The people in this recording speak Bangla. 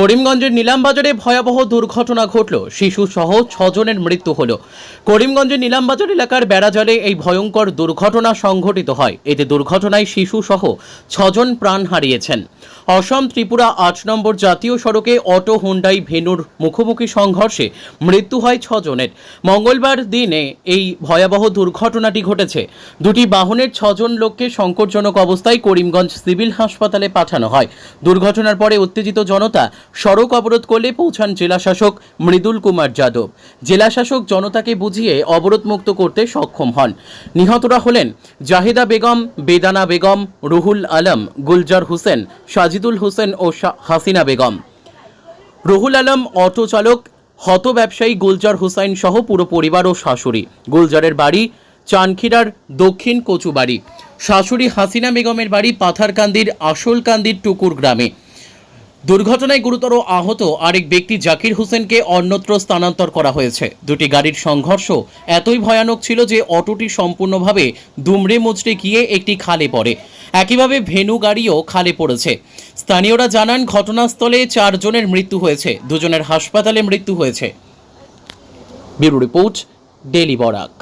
করিমগঞ্জের নিলামবাজারে ভয়াবহ দুর্ঘটনা ঘটল। শিশু সহ ছজনের মৃত্যু হল। করিমগঞ্জের নিলামবাজার এলাকার বেড়াজালে এই ভয়ঙ্কর দুর্ঘটনা সংঘটিত হয়। এতে দুর্ঘটনায় শিশু সহ ছজন প্রাণ হারিয়েছেন। অসম ত্রিপুরা আট নম্বর জাতীয় সড়কে অটো, হুন্ডাই, ভেনুর মুখোমুখি সংঘর্ষে মৃত্যু হয় ছজনের। মঙ্গলবার দিনে এই ভয়াবহ দুর্ঘটনাটি ঘটেছে। দুটি বাহনের ছজন লোককে সংকটজনক অবস্থায় করিমগঞ্জ সিভিল হাসপাতালে পাঠানো হয়। দুর্ঘটনার পরে উত্তেজিত জনতা সড়ক অবরোধ করলে পৌঁছান জেলাশাসক মৃদুল কুমার যাদব। জেলাশাসক জনতাকে বুঝিয়ে অবরোধ মুক্ত করতে সক্ষম হন। নিহতরা হলেন জাহিদা বেগম, বেদানা বেগম, রুহুল আলম, গুলজার হোসেন, সাজিদুল হোসেন ও হাসিনা বেগম। রুহুল আলম অটো চালক, হত ব্যবসায়ী গুলজার হুসাইন সহ পুরো পরিবার ও শাশুড়ি। গুলজারের বাড়ি চানখিরার দক্ষিণ কচুবাড়ি। শাশুড়ি হাসিনা বেগমের বাড়ি পাথারকান্দির আসলকান্দির টুকুর গ্রামে। দুর্ঘটনায় গুরুতর আহত আরেক ব্যক্তি জাকির হোসেনকে অন্যত্র স্থানান্তর করা হয়েছে। দুটি গাড়ির সংঘর্ষ এতই ভয়ানক ছিল যে অটোটি সম্পূর্ণভাবে দুমড়ে মুচড়ে গিয়ে একটি খালে পড়ে। একইভাবে ভেনু গাড়িও খালে পড়েছে। স্থানীয়রা জানান, ঘটনাস্থলে চারজনের মৃত্যু হয়েছে। দুজনের হাসপাতালে মৃত্যু হয়েছে। Bureau report, daily Barak.